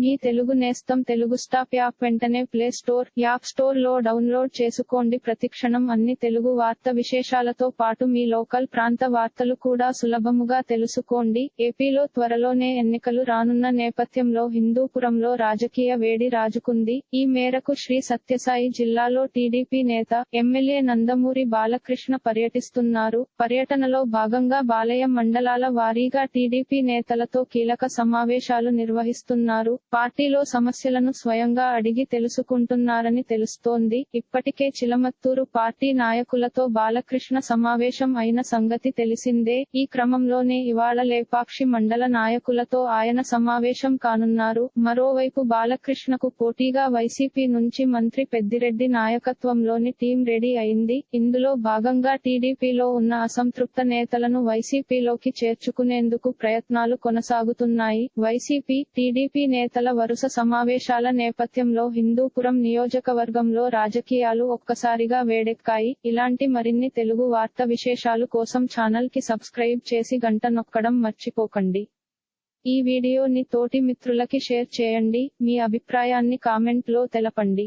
మీ తెలుగు నేస్తం Telugu stop app వెంటనే play store app స్టోర్లో డౌన్లోడ్ చేసుకోండి. ప్రతిక్షణం అన్ని తెలుగు వార్త విశేషాలతో పాటు మీ లోకల్ ప్రాంత వార్తలు కూడా సులభముగా తెలుసుకోండి. ఏపీలో త్వరలోనే ఎన్నికలు రానున్న నేపథ్యంలో హిందూపురంలో రాజకీయ వేడి రాజుకుంది. ఈ మేరకు శ్రీ సత్యసాయి జిల్లాలో టీడీపీ నేత ఎమ్మెల్యే నందమూరి బాలకృష్ణ పర్యటిస్తున్నారు. పర్యటనలో భాగంగా బాలయ మండలాల వారీగా టీడీపీ నేతలతో కీలక సమావేశాలు నిర్వహిస్తున్నారు. పార్టీలో సమస్యలను స్వయంగా అడిగి తెలుసుకుంటున్నారని తెలుస్తోంది. ఇప్పటికే చిలమత్తూరు పార్టీ నాయకులతో బాలకృష్ణ సమావేశం అయిన సంగతి తెలిసిందే. ఈ క్రమంలోనే ఇవాళ లేపాక్షి మండల నాయకులతో ఆయన సమావేశం కానున్నారు. మరోవైపు బాలకృష్ణకు పోటీగా వైసీపీ నుంచి మంత్రి పెద్దిరెడ్డి నాయకత్వంలోని టీం రెడీ అయింది. ఇందులో భాగంగా టీడీపీలో ఉన్న అసంతృప్త నేతలను వైసీపీలోకి చేర్చుకునేందుకు ప్రయత్నాలు కొనసాగుతున్నాయి. వైసీపీ టీడీపీ నేతల వరుస సమావేశాల నేపథ్యంలో హిందూపురం నియోజకవర్గంలో రాజకీయాలు ఒక్కసారిగా వేడెక్కాయి. ఇలాంటి మరిన్ని తెలుగు వార్త విశేషాలు కోసం ఛానల్కి సబ్స్క్రైబ్ చేసి గంట నొక్కడం మర్చిపోకండి. ఈ వీడియోని తోటి మిత్రులకి షేర్ చేయండి. మీ అభిప్రాయాన్ని కామెంట్లో తెలపండి.